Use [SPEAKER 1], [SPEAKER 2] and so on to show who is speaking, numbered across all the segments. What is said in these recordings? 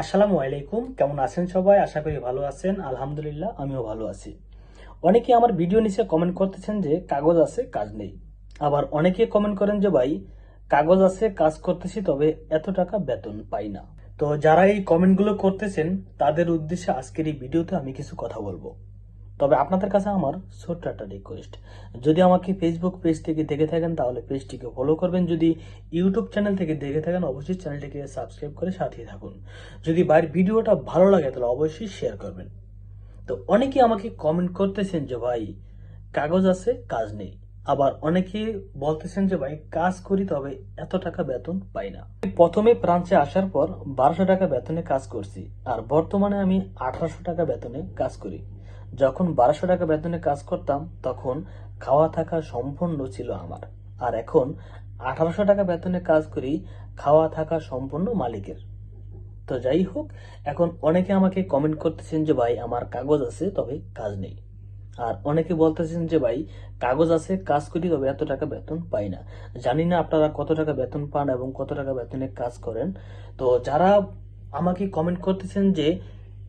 [SPEAKER 1] আসসালামু আলাইকুম। কেমন আছেন সবাই? আশা করি ভালো আছেন। আলহামদুলিল্লাহ, আমিও ভালো আছি। অনেকে আমার ভিডিও নিচে কমেন্ট করতেছেন যে, কাগজ আছে, কাজ নেই। আবার অনেকে কমেন্ট করেন যে, ভাই, কাগজ আছে, কাজ করতেছি, তবে এত টাকা বেতন পাই না। তো যারা এই কমেন্টগুলো করতেছেন, তাদের উদ্দেশ্যে আজকের এই ভিডিওতে আমি কিছু কথা বলব। তবে আপনাদের কাছে আমার ছোট্ট একটা রিকোয়েস্ট যদি আমাকে ফেসবুক পেজ থেকে দেখে থাকেন, তাহলে পেজটিকে ফলো করবেন। যদি ইউটিউব চ্যানেল থেকে দেখে থাকেন, অবশ্যই চ্যানেলটিকে সাবস্ক্রাইব করে সাথে থাকুন। যদি বাইরের ভিডিওটা ভালো লাগে, তাহলে অবশ্যই শেয়ার করবেন। তো অনেকে আমাকে কমেন্ট করতেছেন যে, ভাই, কাগজ আছে, কাজ নেই। আবার অনেকে বলতেছেন যে, ভাই, কাজ করি, তবে এত টাকা বেতন পাই না। প্রথমে ব্রাঞ্চে আসার পর বারোশো টাকা বেতনে কাজ করছি, আর বর্তমানে আমি আঠারোশো টাকা বেতনে কাজ করি। যখন বারোশো টাকা বেতনে কাজ করতাম, তখন খাওয়া থাকা সম্পূর্ণ ছিল আমার। আর এখন আঠারোশো টাকা বেতনে কাজ করি, খাওয়া থাকা সম্পূর্ণ মালিকের। তো যাই হোক, এখন অনেকে আমাকে কমেন্ট করতেছেন যে, ভাই, আমার কাগজ আছে, তবে কাজ নেই। আর অনেকে বলতেছেন যে, ভাই, কাগজ আছে, কাজ করি, তবে এত টাকা বেতন পাই না। জানি না আপনারা কত টাকা বেতন পান এবং কত টাকা বেতনে কাজ করেন। তো যারা আমাকে কমেন্ট করতেছেন যে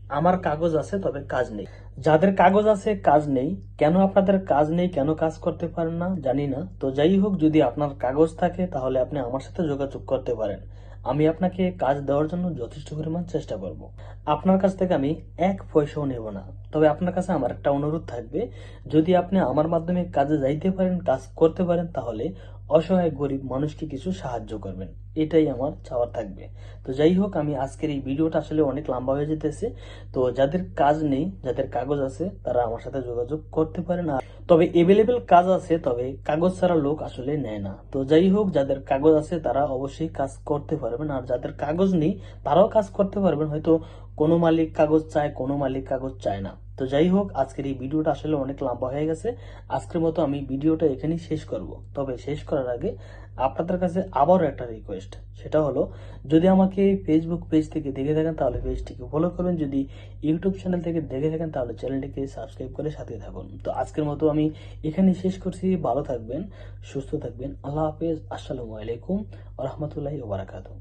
[SPEAKER 1] আমার কাগজ আছে, তবে কাজ নেই। যাদের কাগজ আছে, কাজ নেই। কেন আপনাদের কাজ নেই, কেন কাজ করতে পারেন না, জানি না। তো যাই হোক, যদি আপনার কাগজ থাকে, তাহলে আপনি আমার সাথে যোগাযোগ করতে পারেন। আমি আপনাকে কাজ দেওয়ার জন্য যথেষ্ট পরিমাণ চেষ্টা করব। আপনার কাছ থেকে আমি এক পয়সাও নেব না। তবে আপনার কাছে আমার একটা অনুরোধ থাকবে, যদি আপনি আমার মাধ্যমে কাজে যাইতে পারেন, কাজ করতে পারেন, তাহলে অসহায় গরিব মানুষকে কিছু সাহায্য করবেন। এটাই আমার চাওয়ার থাকবে। তো যাই হোক, আমি আজকের এই ভিডিওটা আসলে অনেক লম্বা হয়ে যেতেছে। তো যাদের কাজ নেই, যাদের কাগজ আছে, তারা আমার সাথে যোগাযোগ করতে পারে না তবে এভেলেবেল কাজ আছে, তবে কাগজ ছাড়া লোক আসলে নেয় না। তো যাই হোক, যাদের কাগজ আছে, তারা অবশ্যই কাজ করতে পারবেন। আর যাদের কাগজ নেই, তারাও কাজ করতে পারবেন। হয়তো কোনো মালিক কাগজ চায়, কোনো মালিক কাগজ চায় না। তো যাই হোক, আজকের এই ভিডিওটা আসলে অনেক লম্বা হয়ে গেছে। আজকের মতো আমি ভিডিওটা এখানেই শেষ করব। তবে শেষ করার আগে আপনাদের কাছে আবারও একটা রিকোয়েস্ট সেটা হলো, যদি আমাকে ফেসবুক পেজ থেকে দেখে থাকেন, তাহলে পেজটিকে ফলো করবেন যদি ইউটিউব চ্যানেল থেকে দেখে থাকেন, তাহলে চ্যানেলটিকে সাবস্ক্রাইব করে সাথে থাকুন। তো আজকের মতো আমি এখানেই শেষ করছি। ভালো থাকবেন, সুস্থ থাকবেন। আল্লাহ হাফেজ। আসসালামু আলাইকুম রহমতুল্লাহি ওবরাকাতু